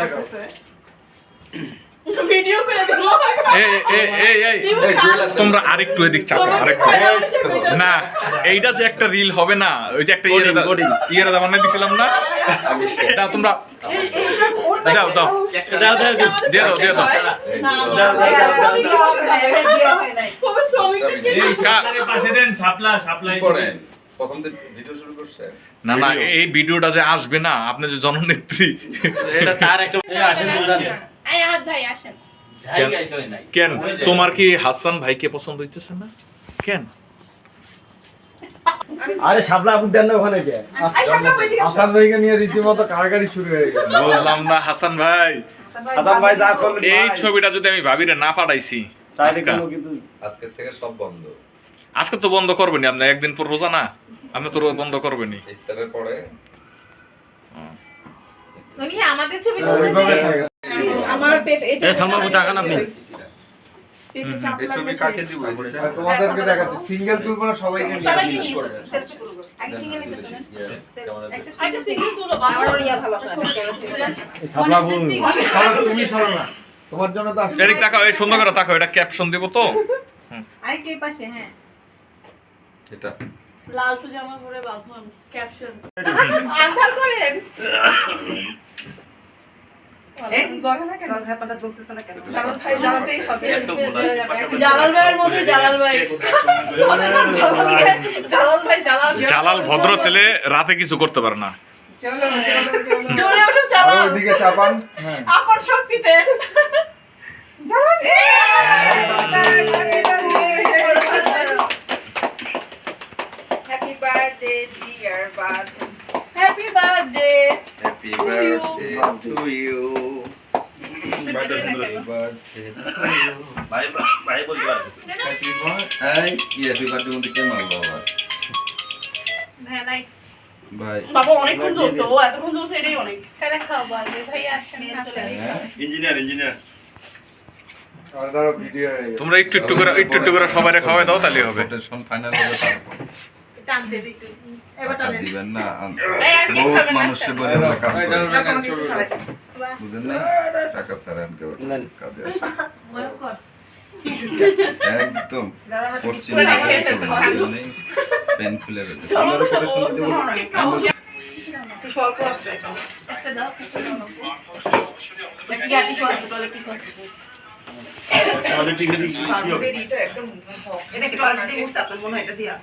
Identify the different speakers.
Speaker 1: দেখাও।
Speaker 2: ভিডিও করে
Speaker 3: আসেন।
Speaker 4: তোমরা আরেকটু এদিক চাপো আরেকটু। না এইটা যে একটা রিল হবে না ওই যে একটা ইয়ের দাম দিছিলাম না। দাও তোমরা দাও দাও
Speaker 5: দাও, দাও, দাও।
Speaker 4: দিয়ে দাও দিয়ে দাও। এই কা-
Speaker 5: পাশে দেন সাপলা সাপলাই
Speaker 3: কি করেন প্রথম দিন ভিডিও শুরু করছে?
Speaker 4: না না এই ভিডিওটা যে আসবে না আপনি যে জননেত্রী।
Speaker 5: এটা তার একটা আসেন
Speaker 2: এই আহাত ভাই আসেন।
Speaker 4: কেন? তোমার কি হাসান ভাইকে পছন্দ হইতেছে না? কেন?
Speaker 5: আরে দেন না ওখানে কে
Speaker 1: হাসান ভাইকে নিয়ে রীতিমতো কারাগারি শুরু হয়ে গেল।
Speaker 4: না হাসান ভাই।
Speaker 5: হাসান ভাই যা করলেন
Speaker 4: এই ছবিটা যদি আমি ভাবিরে না পাঠাইছি আজকা,
Speaker 3: থেকে সব বন্ধ।
Speaker 4: আজকে তো বন্ধ করবেনি আপনি একদিন পর রোজা না আপনি তো রো- বন্ধ করবেনি
Speaker 3: ইফতারের পরে।
Speaker 2: উনি আমাদের ছবি
Speaker 1: ওইভাবে
Speaker 2: তুলতেছে
Speaker 1: থাকে।
Speaker 2: আমার পেট এই
Speaker 5: এই টাকা না আপনি
Speaker 3: এই ছবি কাকে দিব? এই দুইটা?
Speaker 1: আর তোমাদেরকে দেখাচ্ছি। সিঙ্গেল তুলবো না সবাইকে
Speaker 2: সবাইকে নিয়ে সেলফি করব আগে সিঙ্গেল নিতে তোলেন
Speaker 3: Yes,
Speaker 2: একটা সিঙ্গেল তুলো আমার ইয়া ভালো আছে
Speaker 5: বল
Speaker 1: তুমি সরো না। তোমার জন্য তো আসলে
Speaker 4: তাকাও এই সুন্দর করে তাকাও এটা ক্যাপশন দিব তো।
Speaker 2: আরেকটা পাশে হ্যাঁ।
Speaker 3: এটা।
Speaker 2: লাল জামা পরে বাঁধন ক্যাপশন আনসার করেন। জালাল ভাইয়ের মধ্যে জালাল ভাই। জালাল ভাই জালাল
Speaker 4: জালাল ভদ্র ছেলে রাতে কিছু করতে পারে না।
Speaker 2: ওঠো জালাল।
Speaker 1: চাপান। হ্যাঁ
Speaker 2: আপন শক্তিতে। হ্যাপি হ্যাঁ বাবা অনেকক্ষণ চলছে ও এতক্ষণ চলছে এটাই অনেক। তাহলে খাওয়াবো আগে ভাই আসেন চলে
Speaker 5: ইঞ্জিনিয়ার ইঞ্জিনিয়ার
Speaker 1: আর ধরো ভিডিও হয়ে
Speaker 4: তোমরা একটু একটু করে একটু একটু করে সবাই খাওয়াই দাও তাহলে হবে।
Speaker 3: ফাইনাল হবে তারপর। দিবেন না বহুত মানুষের বলে আমরা কাজ করি
Speaker 2: কিছু
Speaker 3: বুঝেন না টাকা ছাড়া আমি কেউ কাজে আসি না।
Speaker 2: ওয়েল কর
Speaker 3: একদম পশ্চিম পেন খুলে
Speaker 2: স্বল্প আছে। একটা দাও টিস্যু আছে?
Speaker 5: আমাদের টিকে দিচ্ছি কি হবে?
Speaker 2: এটা কি টয়লেট মুছতে মনে হয় এটা দিয়া।